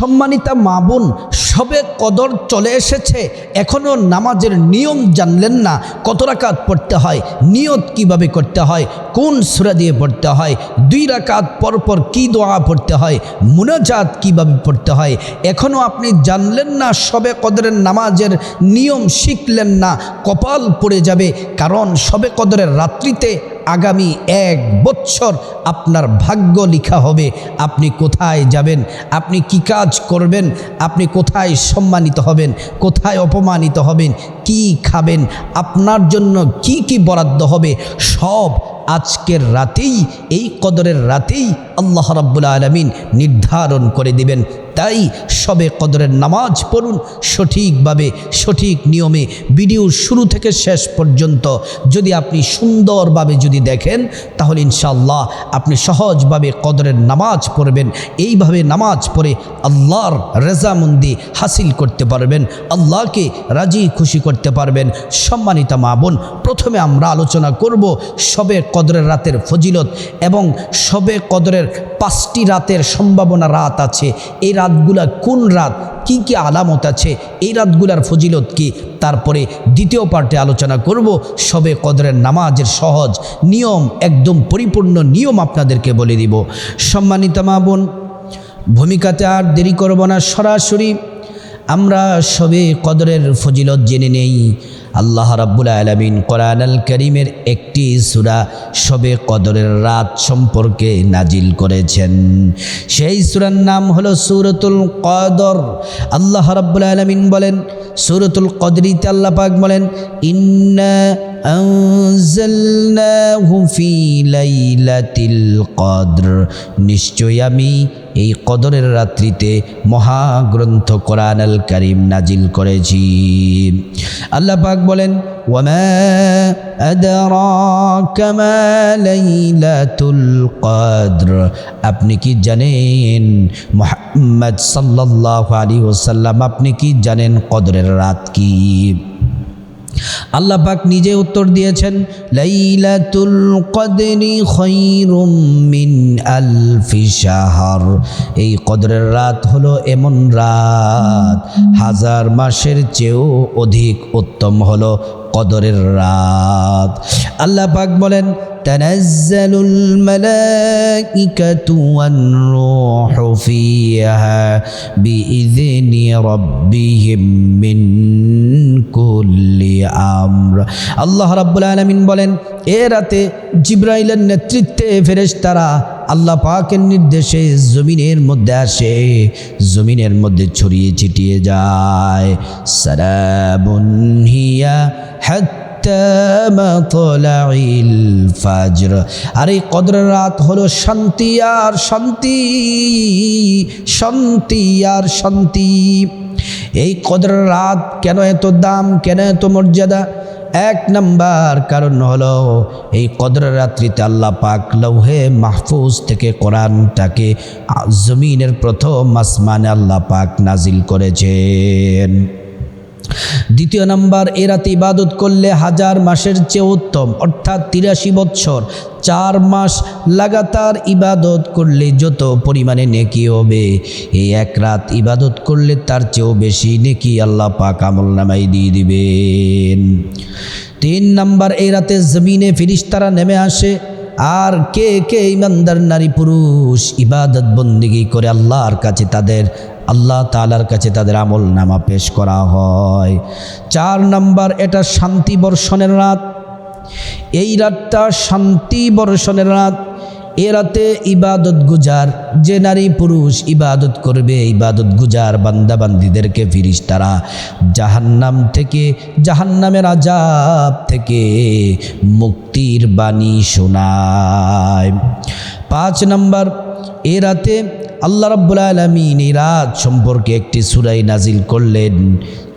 সম্মানিতা মা বোন, সবে কদর চলে এসেছে। এখনও নামাজের নিয়ম জানলেন না, কত রাকাত পড়তে হয়, নিয়ত কীভাবে করতে হয়, কোন সুরা দিয়ে পড়তে হয়, দুই রাকাত পরপর কি দোয়া পড়তে হয়, মুনাজাত কীভাবে পড়তে হয় এখনও আপনি জানলেন না, সবে কদরের নামাজের নিয়ম শিখলেন না, কপাল পড়ে যাবে, কারণ সবে কদরের রাত্রিতে আগামী এক বৎসর আপনার ভাগ্য লিখা হবে। আপনি কোথায় যাবেন? আপনি কি কাজ করবেন? আপনি কোথায় সম্মানিত হবেন? কোথায় অপমানিত হবেন? কি খাবেন? আপনার জন্য কি কি বরাদ্দ হবে? সব আজকের রাতেই, এই কদরের রাতেই আল্লাহ রাব্বুল আলমিন নির্ধারণ করে দিবেন। তাই সবে কদরের নামাজ পড়ুন। সঠিকভাবে, সঠিক নিয়মে ভিডিও শুরু থেকে শেষ পর্যন্ত যদি আপনি সুন্দরভাবে যদি দেখেন, তাহলে ইনশাল্লাহ আপনি সহজভাবে কদরের নামাজ পড়বেন। এইভাবে নামাজ পড়ে আল্লাহর রেজামন্দি হাসিল করতে পারবেন, আল্লাহকে রাজি খুশি করতে পারবেন। সম্মানিতা মা বোন, প্রথমে আমরা আলোচনা করব সবে কদরের রাতের ফজিলত এবং সবে কদরের পাঁচটি রাতের সম্ভাবনা রাত আছে। এই রাতগুলা কোন রাত? কি কি আলামত আছে? এই রাতগুলার ফজিলত কি? তারপরে দ্বিতীয় পার্টে আলোচনা করব। সবে কদরের নামাজের সহজ নিয়ম, একদম পরিপূর্ণ নিয়ম আপনাদেরকে বলে দিব। সম্মানিত মা বোন, ভূমিকাতে আর দেরি করব না সরাসরি। আমরা সবে কদরের ফজিলত জেনে নেই। আল্লাহ রাব্বুল আলমিন কোরআন আল করিমের একটি সুরা সবে কদরের রাত সম্পর্কে নাজিল করেছেন। সেই সুরার নাম হলো সুরতুল কদর। আল্লাহ রাব্বুল আলমিন বলেন, সুরতুল কদরিতে আল্লাহ পাক বলেন, ইন্না ফি লাইলাতিল কদর। নিশ্চয় আমি এই কদরের রাত্রিতে মহাগ্রন্থ কোরআন আল করিম নাজিল করেছি। আল্লাহ পাক বলেন আপনি কি জানেন মুহাম্মদ সাল্লাল্লাহু আলাইহি ওয়াসাল্লাম, আপনি কি জানেন কদরের রাত কি? আল্লাহ পাক নিজে উত্তর দিয়েছেন, লাইলাতুল কদরি খৈরুম মিন আলফি শাহর। এই কদরের রাত হলো এমন রাত, হাজার মাসের চেয়েও অধিক উত্তম হলো কদরের রাত আল্লাহ পাক বলেন تنزل الملائكة والروح فيها بإذن ربهم من كل أمر আল্লাহ রাব্বুল আলামিন বলেন এ রাতে জিব্রাইলের নেতৃত্বে ফেরেশতারা আল্লাহ পাকের নির্দেশে জমিনের মধ্যে আসে, জমিনের মধ্যে ছড়িয়ে ছিটিয়ে যায়। সারাবুন হিয়া হাত মাতলাইল ফাজর। আর এই কদরের রাত হলো শান্তি আর শান্তি শান্তি আর শান্তি। এই কদর রাত কেন এত দাম, কেন এত মর্যাদা? এক নাম্বার কারণ হলো এই কদর রাত্রিতে আল্লাহ পাক লৌহে মাহফুজ থেকে কোরআনটাকে জমিনের প্রথম আসমানে আল্লাহ পাক নাজিল করেছেন। দ্বিতীয় নাম্বার, এ রাতে ইবাদত করলে হাজার মাসের চেয়ে উত্তম, অর্থাৎ তিরাশি বৎসর। চার মাস লাগাতার ইবাদত করলে যত পরিমাণে নেকি হবে, এই এক রাত ইবাদত করলে তার চেয়েও বেশি নেকি আল্লাহ পাক আমল নামাই দিয়ে দিবেন। তিন নাম্বার এই রাতে জমিনে ফিরিস্তারা নেমে আসে, আর কে কে ইমানদার নারী পুরুষ ইবাদত বন্দিগি করে আল্লাহর কাছে তাদের আল্লাহ তালার কাছে তাদের আমল নামা পেশ করা হয়। চার নাম্বার, এটা শান্তি বর্ষণের রাত। এই রাতটা শান্তি বর্ষণের রাত। এ রাতে ইবাদত গুজার, যে নারী পুরুষ ইবাদত করবে, ইবাদত গুজার বান্দাবান্দিদেরকে ফিরিস তারা জাহান্নাম থেকে, জাহান্নামের আজাব থেকে মুক্তির বাণী শোনায়। পাঁচ নম্বর, এ রাতে আল্লাহ রাব্বুল আলমিন এই রাত সম্পর্কে একটি সুরাই নাজিল করলেন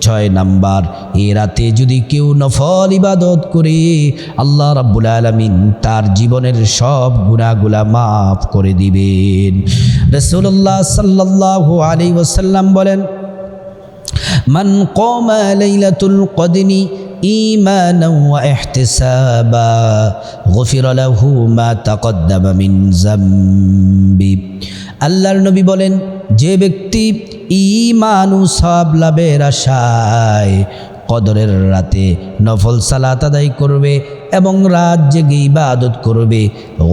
ছয় নাম্বার এ রাতে যদি কেউ নফল ইবাদত করে আল্লাহ রাব্বুল আলমিন তার জীবনের সব গুণাগুলা মাফ করে দিবেন রসুল্লাহ সাল্লাহ আলী ওসাল্লাম বলেন মান কমা লাইলাতুল কদনি إيمانا واحتسابا غفر له ما تقدم من ذنبه আল্লাহর নবী বলেন, যে ব্যক্তি ইমানু সব লাভের আশায় কদরের রাতে নফল সালাত আদায় করবে এবং রাত জেগে ইবাদত করবে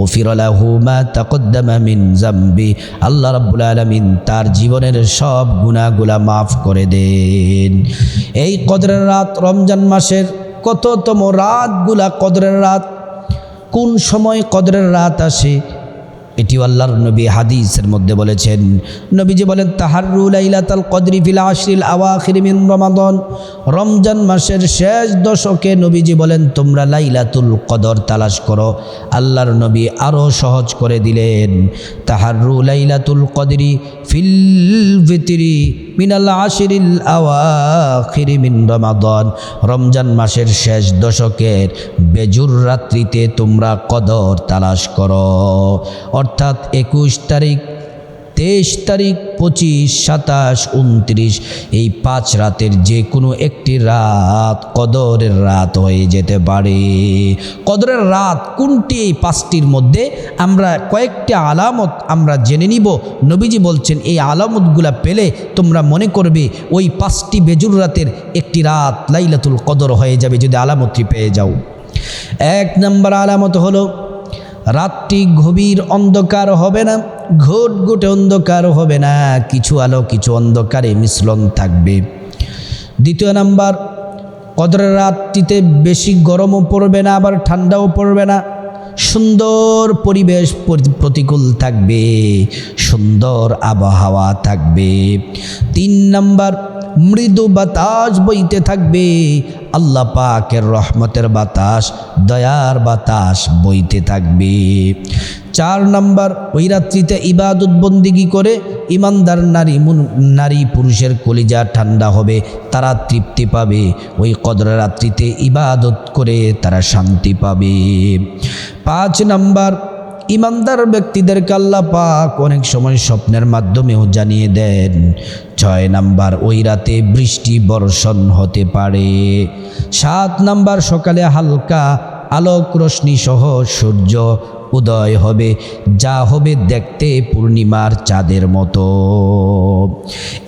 ওফিরলাহু মা তাকদ্দামা মিন জাম্বি আল্লাহ রাব্বুল আলামিন তার জীবনের সব গুনাহগুলা মাফ করে দেন। এই কদরের রাত রমজান মাসের কততম রাতগুলা কদরের রাত? কোন সময় কদরের রাত আসে? এটিও আল্লাহর নবী হাদিসের মধ্যে বলেছেন। নবীজি বলেন তাহারু লাইলাতাল কদরি ফিল আশরিল আওয়াখির মিন রমাদান। রমজান মাসের শেষ দশকে নবীজি বলেন, তোমরা লাইলাতুল কদর তালাশ করো। আল্লাহর নবী আরও সহজ করে দিলেন তাহারু লাইলাতুল কদরি ফিল ভিতরি মিনাল আশিরিল আওয়াখির মিন রমাদান। রমজান মাসের শেষ দশকের বেজুর রাত্রিতে তোমরা কদর তালাশ করো। একুশ তারিখ, তেইশ তারিখ, পঁচিশ, সাতাশ, উনত্রিশ, এই পাঁচ রাতের যে কোনো একটি রাত কদরের রাত হয়ে যেতে পারে। কদরের রাত কোনটি? এই পাঁচটির মধ্যে আমরা কয়েকটি আলামত আমরা জেনে নিব। নবীজি বলছেন, এই আলামতগুলা পেলে তোমরা মনে করবে ওই পাঁচটি বেজুর রাতের একটি রাত লাইলাতুল কদর হয়ে যাবে যদি আলামতটি পেয়ে যাও। এক নম্বর আলামত হলো রাতটি গভীর অন্ধকার হবে না ঘোট ঘুটে অন্ধকার হবে না, কিছু আলো, কিছু অন্ধকারে মিশ্রণ থাকবে। দ্বিতীয় নাম্বার, কদরের রাতটিতে বেশি গরমও পড়বে না, আবার ঠান্ডাও পড়বে না। সুন্দর পরিবেশ প্রতিকূল থাকবে, সুন্দর আবহাওয়া থাকবে। তিন নাম্বার মৃদু বাতাস বইতে থাকবে। আল্লাহ পাকের রহমতের বাতাস, দয়ার বাতাস বইতে থাকবে। চার নাম্বার, ওই রাত্রিতে ইবাদত বন্দিগি করে ইমানদার নারী নারী পুরুষের কলিজা ঠান্ডা হবে, তারা তৃপ্তি পাবে। ওই কদর রাত্রিতে ইবাদত করে তারা শান্তি পাবে। পাঁচ নাম্বার, ইমানদার ব্যক্তিদেরকে আল্লাহ পাক অনেক সময় স্বপ্নের মাধ্যমেও জানিয়ে দেন। ছয় নাম্বার, ওই রাতে বৃষ্টি বর্ষণ হতে পারে। সাত নাম্বার, সকালে হালকা আলোক রশ্মি সহ সূর্য উদয় হবে। যা হবে দেখতে পূর্ণিমার চাঁদের মতো।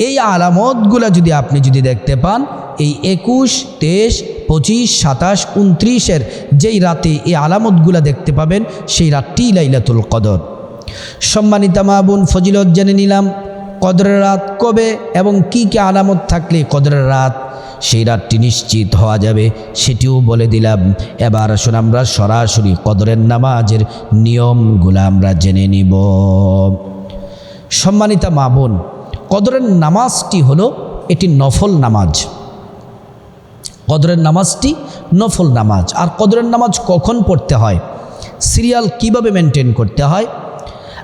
এই আলামতগুলো যদি আপনি যদি দেখতে পান, এই একুশ, তেইশ, পঁচিশ, সাতাশ, উনত্রিশের যেই রাতে এই আলামতগুলো দেখতে পাবেন, সেই রাতটি লাইলাতুল কদর। সম্মানিতা মাহবুন ফজিলত জেনে নিলাম কদরের রাত কবে এবং কি কি আলামত থাকলে কদরের রাত? সেই রাতটি নিশ্চিত হওয়া যাবে, সেটিও বলে দিলাম। এবার আসুন আমরা সরাসরি কদরের নামাজের নিয়মগুলো আমরা জেনে নিব। সম্মানিতা মা বোন, কদরের নামাজটি হলো এটি নফল নামাজ। কদরের নামাজটি নফল নামাজ। আর কদরের নামাজ কখন পড়তে হয়? সিরিয়াল কীভাবে মেনটেন করতে হয়?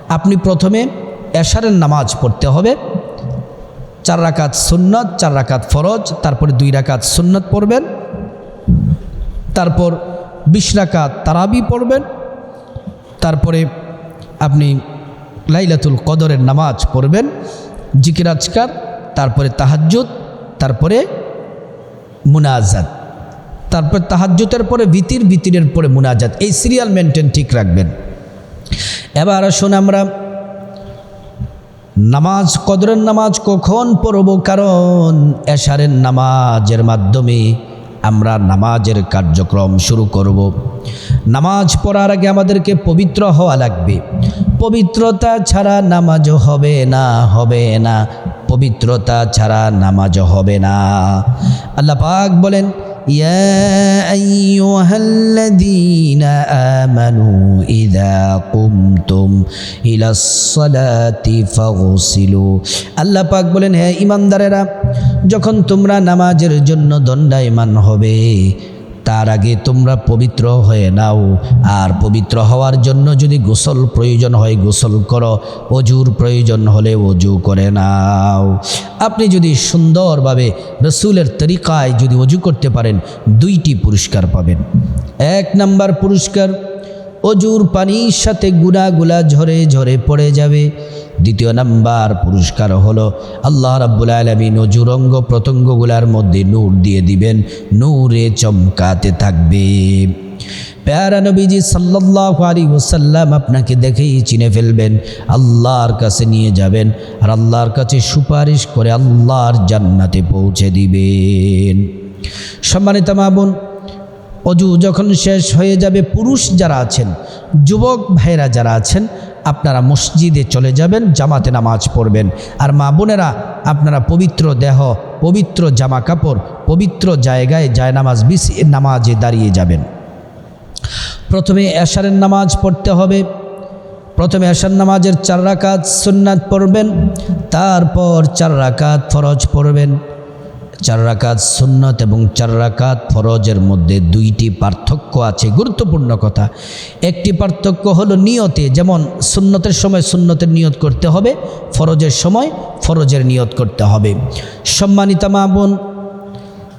আপনি প্রথমে এশারের নামাজ পড়তে হবে। চার রাকাত সুন্নত, চার রাকাত ফরজ, তারপরে দুই রাকাত সুন্নত পড়বেন। তারপর বিশ রাকাত তারাবি পড়বেন। তারপরে আপনি লাইলাতুল কদরের নামাজ পড়বেন। জিকির, আজকার, তারপরে তাহাজ্জুদ, তারপরে মুনাজাত। তারপর তাহাজ্জুতের পরে ভিতির, ভিতিরের পরে মুনাজাত। এই সিরিয়াল মেনটেন ঠিক রাখবেন। এবার আসুন আমরা নামাজ, কদরের নামাজ কখন পড়ব? কারণ এশারের নামাজের মাধ্যমে আমরা নামাজের কার্যক্রম শুরু করব। নামাজ পড়ার আগে আমাদেরকে পবিত্র হওয়া লাগবে। পবিত্রতা ছাড়া নামাজ হবে না হবে না। পবিত্রতা ছাড়া নামাজ হবে না আল্লাহ পাক বলেন يا أيها الذين آمنوا إذا قمتم إلى الصلاة فاغسلوا আল্লাহ পাক বলেন হ্যাঁ ইমানদারেরা যখন তোমরা নামাজের জন্য দণ্ডায়মান হবে তার আগে তোমরা পবিত্র হয়ে নাও। আর পবিত্র হওয়ার জন্য যদি গোসল প্রয়োজন হয়, গোসল করো। অজুর প্রয়োজন হলে অজু করে নাও। আপনি যদি সুন্দরভাবে রসুলের তরিকায় যদি অজু করতে পারেন, দুইটি পুরস্কার পাবেন। এক নাম্বার পুরস্কার অজুর পানির সাথে গুণাগুলা ঝরে ঝরে পড়ে যাবে। দ্বিতীয় নাম্বার পুরস্কার হলো, আল্লাহ রাব্বুল আলমিন অজুর অঙ্গ প্রত্যঙ্গগুলার মধ্যে নূর দিয়ে দিবেন, নূরে চমকাতে থাকবে। প্যারা নবীজি সাল্লাহ আলী ওসাল্লাম আপনাকে দেখেই চিনে ফেলবেন, আল্লাহর কাছে নিয়ে যাবেন, আর আল্লাহর কাছে সুপারিশ করে আল্লাহর জান্নাতে পৌঁছে দিবেন। সম্মানিত মা বোন অজু যখন শেষ হয়ে যাবে, পুরুষ যারা আছেন, যুবক ভাইরা যারা আছেন, আপনারা মসজিদে চলে যাবেন, জামাতে নামাজ পড়বেন। আর মা বোনেরা, আপনারা পবিত্র দেহ, পবিত্র জামা কাপড়, পবিত্র জায়গায় যায় নামাজ বিছিয়ে নামাজে দাঁড়িয়ে যাবেন। প্রথমে এশারের নামাজ পড়তে হবে। প্রথমে এশার নামাজের চার রাকাত সুন্নাত পড়বেন। তারপর চার রাকাত ফরজ পড়বেন। চার রাকাত সুন্নত এবং চার রাকাত ফরজের মধ্যে দুইটি পার্থক্য আছে, গুরুত্বপূর্ণ কথা। একটি পার্থক্য হলো নিয়তে, যেমন সুন্নতের সময় সুন্নতের নিয়ত করতে হবে, ফরজের সময় ফরজের নিয়ত করতে হবে। সম্মানিতা মা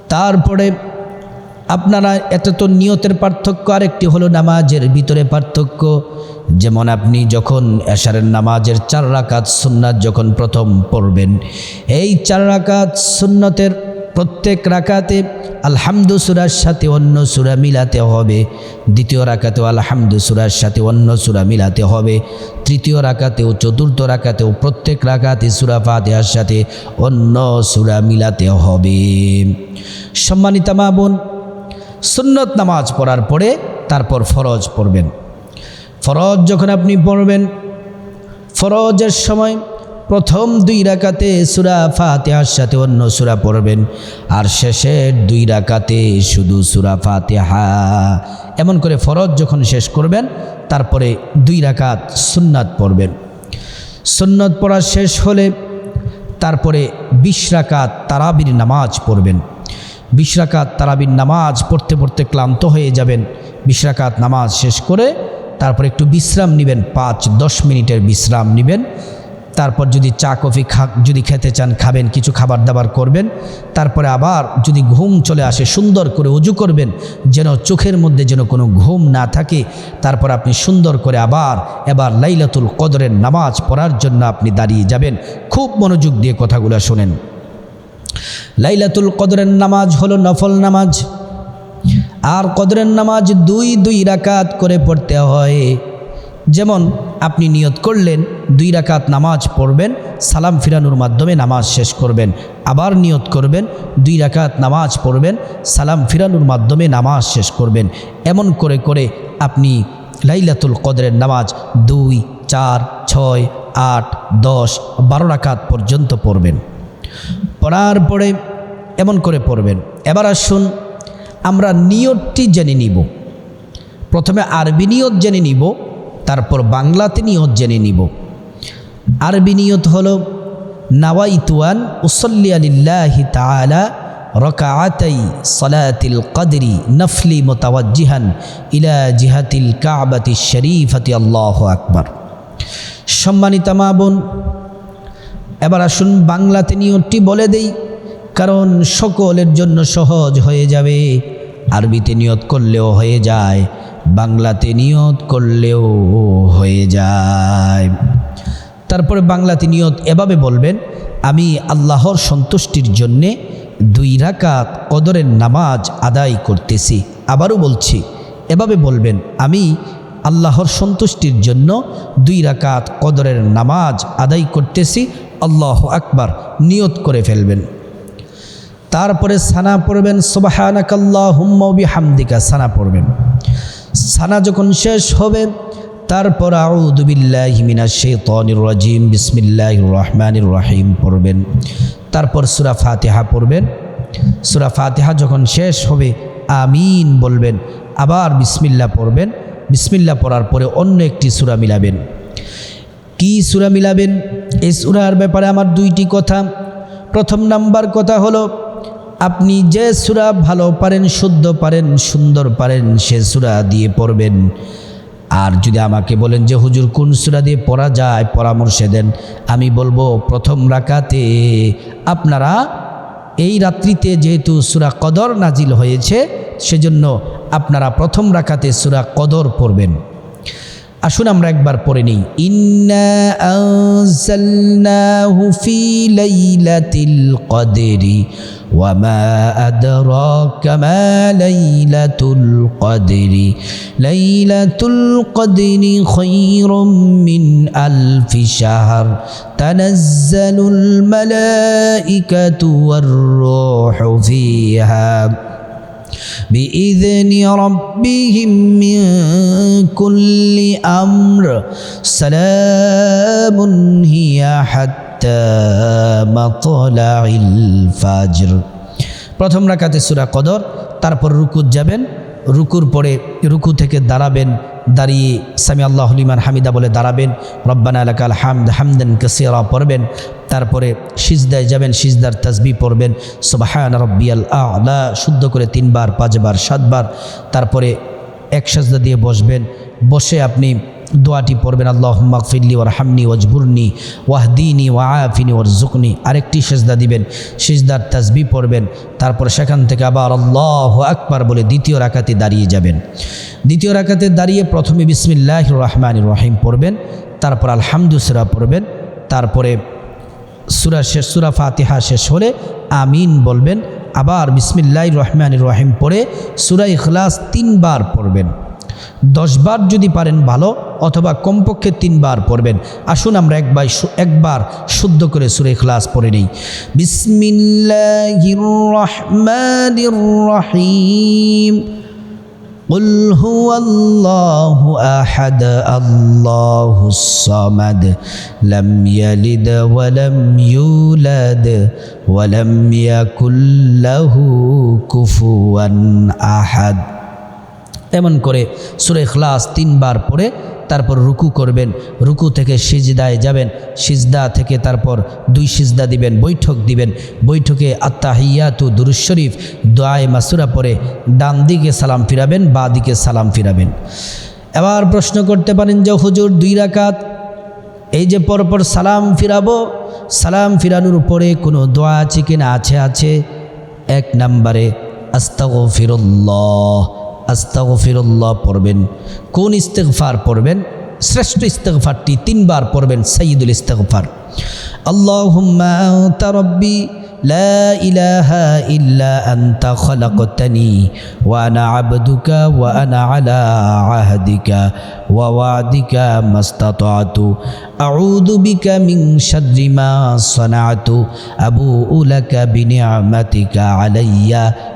তারপরে আপনারা এত তো নিয়তের পার্থক্য, আরেকটি হলো নামাজের ভিতরে পার্থক্য। যেমন আপনি যখন এশারের নামাজের চার রাকাত সুন্নাত যখন প্রথম পড়বেন, এই চার রাকাত সুন্নতের প্রত্যেক রাকাতে আলহামদু সুরার সাথে অন্য সুরা মিলাতে হবে। দ্বিতীয় রাকাতেও আলহামদু সুরার সাথে অন্য সুরা মিলাতে হবে। তৃতীয় রাকাতেও, চতুর্থ রাকাতেও প্রত্যেক রাকাতে সুরা ফাতেহার সাথে অন্য সুরা মিলাতে হবে। সম্মানিতা মা বোন, সুন্নত নামাজ পড়ার পরে তারপর ফরজ পড়বেন। ফরজ যখন আপনি পড়বেন, ফরজের সময় প্রথম দুই রাকাতে সুরা ফাতেহার সাথে অন্য সুরা পড়বেন। আর শেষের দুই রাকাতে শুধু সুরা ফাতেহা। এমন করে ফরজ যখন শেষ করবেন, তারপরে দুই রাকাত সুন্নাত পড়বেন। সুন্নত পড়া শেষ হলে তারপরে বিশ রাকাত তারাবির নামাজ পড়বেন। বিশ রাকাত তারাবির নামাজ পড়তে পড়তে ক্লান্ত হয়ে যাবেন। বিশ রাকাত নামাজ শেষ করে তারপরে একটু বিশ্রাম নেবেন, পাঁচ দশ মিনিটের বিশ্রাম নেবেন। তারপর যদি চা, কফি খা, যদি খেতে চান, খাবেন, কিছু খাবার দাবার করবেন, তারপরে আবার যদি ঘুম চলে আসে, সুন্দর করে উজু করবেন, যেন চোখের মধ্যে যেন কোনো ঘুম না থাকে, তারপর আপনি সুন্দর করে আবার, এবার লাইলাতুল কদরের নামাজ পড়ার জন্য আপনি দাঁড়িয়ে যাবেন। খুব মনোযোগ দিয়ে কথাগুলো শোনেন। লাইলাতুল কদরের নামাজ হলো নফল নামাজ। আর কদরের নামাজ দুই দুই রাকাত করে পড়তে হয়। যেমন আপনি নিয়ত করলেন দুই রাকাত নামাজ পড়বেন, সালাম ফিরানোর মাধ্যমে নামাজ শেষ করবেন। আবার নিয়ত করবেন, দুই রাকাত নামাজ পড়বেন, সালাম ফিরানোর মাধ্যমে নামাজ শেষ করবেন। এমন করে করে আপনি লাইলাতুল কদরের নামাজ দুই, চার, ছয়, আট, দশ, বারো রাকাত পর্যন্ত পড়বেন। পড়ার পরে এমন করে পড়বেন। এবার আসুন আমরা নিয়তটি জেনে নিব। প্রথমে আরবি নিয়ত জেনে নিব, তারপর বাংলাতে নিয়ত জেনে নিব। আরবি নিয়ত হল, নাওয়াইতুয়ান উসল্লি আলিল্লাহি তাআলা রকাআতাই সলাতিল কদরি নফলি মোতাওয়াজ্জিহান ইলা জিহাতিল কাবাতি শরীফাতি আল্লাহ আকবার। সম্মানিতা মা বোন, এবার আসুন বাংলাতে নিয়তটি বলে দেই, কারণ সকলের জন্য সহজ হয়ে যাবে। আরবিতে নিয়ত করলেও হয়ে যায়, বাংলাতে নিয়ত করলেও হয়ে যায়। তারপরে বাংলাতে নিয়ত এভাবে বলবেন, আমি আল্লাহর সন্তুষ্টির জন্যে দুই রাকাত কদরের নামাজ আদায় করতেছি। আবারও বলছি, এভাবে বলবেন, আমি আল্লাহর সন্তুষ্টির জন্য দুই রাকাত কদরের নামাজ আদায় করতেছি। আল্লাহ আকবার, নিয়ত করে ফেলবেন। তারপরে সানা পড়বেন সোবাহানাকাল্লাহ হুম্মবি হামদিকা সানা পড়বেন। সানা যখন শেষ হবে তারপর আউদুবিল্লাহিমিনা শেতনির রাজিম। বিসমিল্লাহ রহমানির রাহিম পড়বেন। তারপর সুরা ফাতেহা পড়বেন। সুরা ফাতেহা যখন শেষ হবে, আমিন বলবেন। আবার বিসমিল্লা পড়বেন। বিসমিল্লা পড়ার পরে অন্য একটি সুরা মিলাবেন। কি সুরা মিলাবেন? এই সুরার ব্যাপারে আমার দুইটি কথা। প্রথম নাম্বার কথা হলো, আপনি যে সুরা ভালো পারেন, শুদ্ধ পারেন, সুন্দর পারেন, সে সুরা দিয়ে পড়বেন। আর যদি আমাকে বলেন যে, হুজুর, কোন সুরা দিয়ে পড়া যায়? পরামর্শ দেন, আমি বলব, প্রথম রাকাতে আপনারা এই রাত্রিতে যেহেতু সুরা কদর নাজিল হয়েছে, সেজন্য আপনারা প্রথম রাকাতে সুরা কদর পড়বেন। আসুন আমরা একবার পড়ে নিই। ইন্না আনজালনাহু ফি লাইলাতিল কদরি ওয়া মা আদরাকা মা লাইলাতুল কদরি। লাইলাতুল কদরি খায়রুম মিন আলফি শাহর। তানাজ্জালুল মালাইকাতু ওয়ার রূহু ফিহা। بإذن ربهم من كل أمر سلام هي حتى مطلع الفجر প্রথম রাকাতে সুরা কদর তারপর রুকুত যাবেন রুকুর পরে রুকু থেকে দাঁড়াবেন দাঁড়িয়ে সামি আল্লাহ হলিমান হামিদা বলে দাঁড়াবেন। রব্বানা আলাকাল হামদ হামদেন কাসিরা পড়বেন। তারপরে সিজদায় যাবেন, সিজদার তাসবি পড়বেন। সোবাহান রব্বিয়াল আলা, শুদ্ধ করে তিনবার, পাঁচবার, সাতবার, তারপরে এক সাজদা দিয়ে বসবেন। বসে আপনি দোয়াটি পড়বেন আল্লাহ মাকফিল্লি ওর হামনি ওয়াজবুরনি ওয়াহদিনী ওয়াফিনি ওর জুকনি আরেকটি সেজদা দিবেন, সেজদার তাজবি পড়বেন, তারপর সেখান থেকে আবার আল্লাহ আকবার বলে দ্বিতীয় রাকাতে দাঁড়িয়ে যাবেন। দ্বিতীয় রাকাতে দাঁড়িয়ে প্রথমে বিসমিল্লাহ রহমান রহিম পড়বেন, তারপর আলহামদুসরা পড়বেন, তারপরে সুরা শেষ, সুরা ফাতিহা শেষ হলে আমিন বলবেন, আবার বিসমিল্লাহ রহমান রহিম পড়ে সুরা ইখলাস তিনবার পড়বেন। দশবার যদি পারেন ভালো অথবা কমপক্ষে তিনবার পড়বেন আসুন আমরা একবার শু- একবার শুদ্ধ করে সুরে ইখলাস পড়ে নিই বিসমিল্লাহির রহমানির রহিম قل هو الله احد الله الصمد لم يلد ولم يولد ولم يكن له كفوا احد এমন করে সুরে খ্লাস তিনবার পড়ে তারপর রুকু করবেন। রুকু থেকে সিজদায় যাবেন। সিজদা থেকে তারপর দুই সিজদা দিবেন, বৈঠক দিবেন। বৈঠকে আত্মাহিয়াতু দুরুজ শরীফ, দোয়ায় মাসুরা পরে ডান দিকে সালাম ফিরাবেন, বা দিকে সালাম ফিরাবেন। এবার প্রশ্ন করতে পারেন যে, হুজুর দুই রাকাত, এই যে পরপর সালাম ফিরাবো, সালাম ফিরানোর উপরে কোনো দোয়া আছে কিনা আছে আছে। এক নম্বরে, আস্তাগফিরুল্লাহ। আস্তাগফিরুল্লাহ পড়বেন কোন ইস্তেগফার পড়বেন শ্রেষ্ঠ ইস্তেগফারটি তিনবার পড়বেন সঈদুল ইস্তেগফার আল্লাহুম্মা আনতা রব্বি لا إله إلا أنت خلقتني وأنا عبدك وأنا على عهدك ووعدك ما استطعت أعوذ بك من شر ما صنعت أبوء لك بنعمتك علي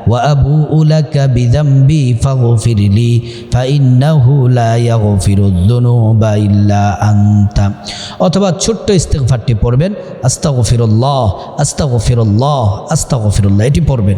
وأبوء لك بذنبي فاغفر لي فإنه لا يغفر الذنوب إلا أنت অথবা ছোট্ট ইস্তেগফারটি পড়বেন আস্তাগফিরুল্লাহ আস্তাগফিরুল্লাহ আস্তাগফিরুল্লাহ এটি পড়বেন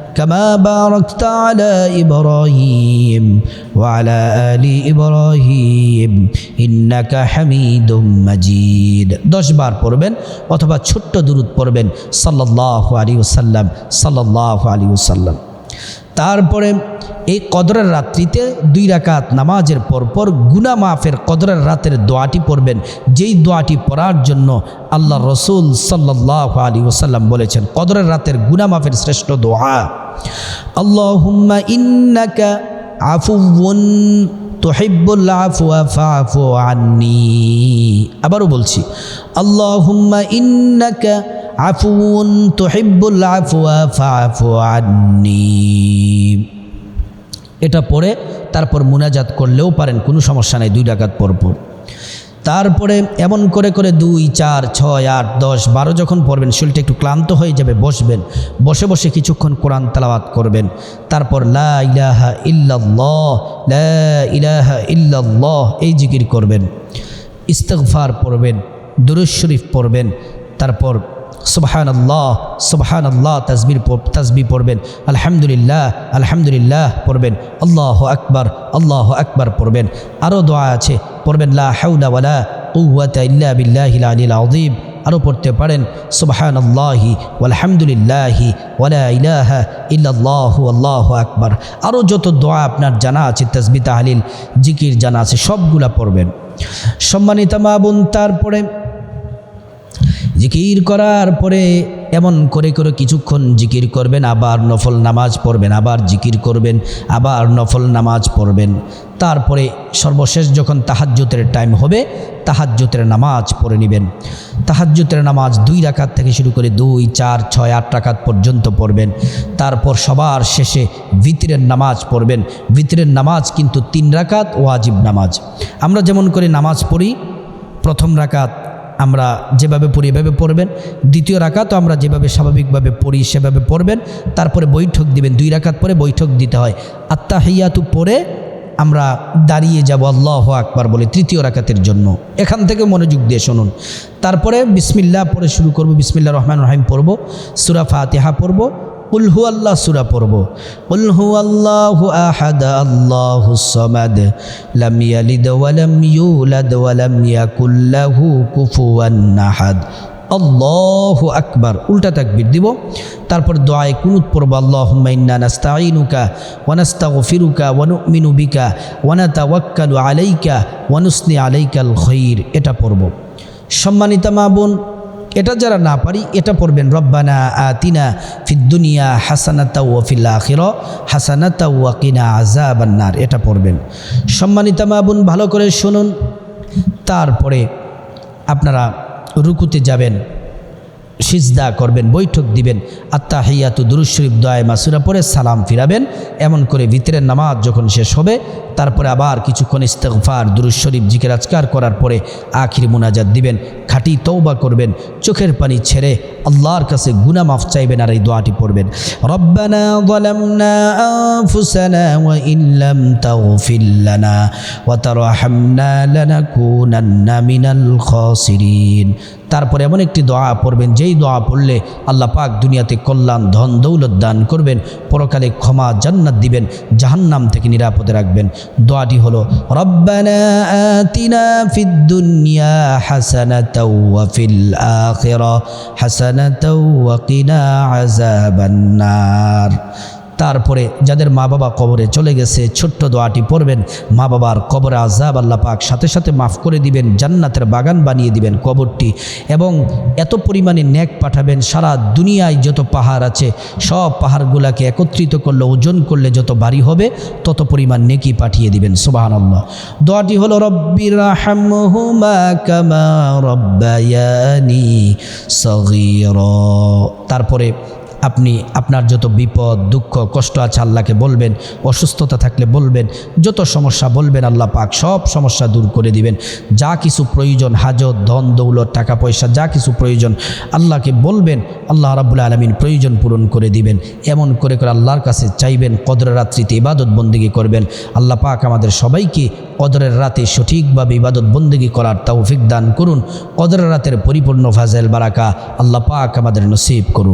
كما باركت على إبراهيم وعلى آل إبراهيم إنك حميد مجيد দশ বার পড়বেন অথবা ছোট্ট দুরুদ পড়বেন সাল্লাল্লাহু আলাইহি ওয়াসাল্লাম সাল্লাল্লাহু আলাইহি ওয়াসাল্লাম তারপরে এই কদরের রাত্রিতে দুই রাকাত নামাজের পরপর গুনা মাফের কদরের রাতের দোয়াটি পড়বেন। যেই দোয়াটি পড়ার জন্য আল্লাহ রসুল সাল্লাহ আলী ওসাল্লাম বলেছেন, কদরের রাতের গুনা মাফের শ্রেষ্ঠ দোয়া। আল্লাহুম্মা ইন্নাকা আবারও বলছি, আল্লাহুম্মা ইন্নাকা আফুউন তুহিব্বুল আফওয়া ফাফু এটা পড়ে, তারপর মুনাজাত করলেও পারেন, কোনো সমস্যা নেই, দুই ডাকাত পরপর তারপরে এমন করে করে দুই, চার, ছয়, আট, দশ, বারো যখন পড়বেন, শরীরটা একটু ক্লান্ত হয়ে যাবে, বসবেন, বসে বসে কিছুক্ষণ কোরআন তালাওয়াত করবেন, তারপর লা ইলাহা ইল্লাল্লাহ, লা ইলাহা ইল্লাল্লাহ, এই জিকির করবেন, ইস্তগফার পড়বেন দুরুজ শরীফ পড়বেন, তারপর সুবহান আল্লাহ সুবহান আল্লাহ তাজবির তাজবি পড়বেন। আলহামদুলিল্লাহ আলহামদুলিল্লাহ পড়বেন। আল্লাহ আকবার আল্লাহ আকবার পড়বেন। আরও দোয়া আছে, পড়বেন লা হাউলা ওয়ালা কুওয়াতা ইল্লা বিল্লাহিল আলিল আযীম। আরও পড়তে পারেন সুবহান আল্লাহি আলহামদুলিল্লাহি ওয়ালা ইলাহা ইল্লাল্লাহু, আল্লাহু আকবার। আরও যত দোয়া আপনার জানা আছে তসবি তাহলিল, জিকির জানা আছে, সবগুলা পড়বেন। সম্মানিত মা বোন, তারপরে জিকির করার পরে এমন করে করে কিছুক্ষণ জিকির করবেন, আবার নফল নামাজ পড়বেন, আবার জিকির করবেন, আবার নফল নামাজ পড়বেন। তারপরে সর্বশেষ যখন তাহাজ্যতের টাইম হবে তাহাজ্যতের নামাজ পড়ে নেবেন। তাহাজ্যতের নামাজ দুই রাকাত থেকে শুরু করে দুই, চার, ছয়, আট রাকাত পর্যন্ত পড়বেন। তারপর সবার শেষে ভিতরের নামাজ পড়বেন। ভিতরের নামাজ কিন্তু তিন রাকাত ওয়াজিব নামাজ। আমরা যেমন করে নামাজ পড়ি, প্রথম রাকাত আমরা যেভাবে পড়ি, এভাবে পড়বেন। দ্বিতীয় রাকাতও আমরা যেভাবে স্বাভাবিকভাবে পড়ি, সেভাবে পড়বেন। তারপরে বৈঠক দিবেন, দুই রাকাত পরে বৈঠক দিতে হয়। আত্মা আত্মাহিয়াতু পরে আমরা দাঁড়িয়ে যাব আল্লাহ আকবার বলে তৃতীয় রাকাতের জন্য। এখান থেকে মনোযোগ দিয়ে শুনুন। তারপরে বিসমিল্লা পরে শুরু করব বিসমিল্লা রহমান রহিম পড়ব সুরাফা আতিহা পড়ব উলহু আল্লাহ সুরা পড়ব। উলহু আল্লাহ আহাদ আল্লাহু সামাদ। লাম ইয়ালিদ ওয়ালাম ইউলাদ ওয়ালাম ইয়াকুল লাহু কুফুয়ান আহাদ। আল্লাহু আকবার। উল্টা তাকবির দিব। তারপর দোয়ায় কুনুত পড়ব। আল্লাহুম্মা ইন্না নাস্তাঈনুকা ওয়া নাস্তাগফিরুকা ওয়া নুমিনু বিকা ওয়া নাতাওয়াক্কালু আলাইকা ওয়া নুসনি আলাইকাল খৈর। এটা পড়ব। সম্মানিতা মা বোন এটা যারা না পারি, এটা পড়বেন। রব্বানা আতিনা ফিদ্দুনিয়া হাসানাতা ওয়া ফিল আখিরা হাসানাতা ওয়া কিনা আযাবান্নার এটা পড়বেন। সম্মানিতা মাবুন ভালো করে শুনুন। তারপরে আপনারা রুকুতে যাবেন। সিজদা করবেন বৈঠক দিবেন আত্মা হিয়াতু দুরুশরীফ দয় মাসুরা পরে সালাম ফিরাবেন এমন করে ভিতরের নামাজ যখন শেষ হবে তারপরে আবার কিছুক্ষণ ইস্তেগফার দুরুশরীফ জিকের আজকার করার পরে আখির মুনাজাত দিবেন খাঁটি তৌবা করবেন চোখের পানি ছেড়ে আল্লাহর কাছে গুনা মাফ চাইবেন আর এই দোয়াটি পড়বেন রব্বানা ظلمنا أنفسنا وإن لم تغفر لنا وترحمنا لنكونن من الخاسرين তারপরে এমন একটি দোয়া পড়বেন, যেই দোয়া পড়লে আল্লাহ পাক দুনিয়াতে কল্যাণ, ধন, দৌলত দান করবেন, পরকালে ক্ষমা, জান্নাত দিবেন, জাহান্নাম থেকে নিরাপদে রাখবেন। দোয়াটি হলো, রব্বানা তারপরে যাদের মা বাবা কবরে চলে গেছে, ছোট্ট দোয়াটি পড়বেন। মা বাবার কবরে আজাব আল্লাহ পাক সাথে সাথে মাফ করে দিবেন, জান্নাতের বাগান বানিয়ে দিবেন কবরটি এবং এত পরিমাণে নেক পাঠাবেন, সারা দুনিয়ায় যত পাহাড় আছে, সব পাহাড়গুলাকে একত্রিত করলে, ওজন করলে যত ভারী হবে, তত পরিমাণ নেকি পাঠিয়ে দিবেন সুবাহান আল্লাহ দোয়াটি হলো রব্বির তারপরে আপনি আপনার যত বিপদ, দুঃখ, কষ্ট আছে আল্লাহকে বলবেন, অসুস্থতা থাকলে বলবেন, যত সমস্যা বলবেন আল্লাহ পাক সব সমস্যা দূর করে দিবেন। যা কিছু প্রয়োজন, হাজত, ধন, দৌলত, টাকা পয়সা, যা কিছু প্রয়োজন আল্লাহকে বলবেন, আল্লাহ রাবুল আলমিন প্রয়োজন পূরণ করে দিবেন। এমন করে করে আল্লাহর কাছে চাইবেন, কদরের রাত্রিতে ইবাদত বন্দিগি করবেন। আল্লাহ পাক আমাদের সবাইকে কদরের রাতে সঠিকভাবে ইবাদত বন্দিগি করার তৌফিক দান করুন। কদরের রাতের পরিপূর্ণ ফাজেল বারাকা আল্লাহ পাক আমাদের নসিব করুন।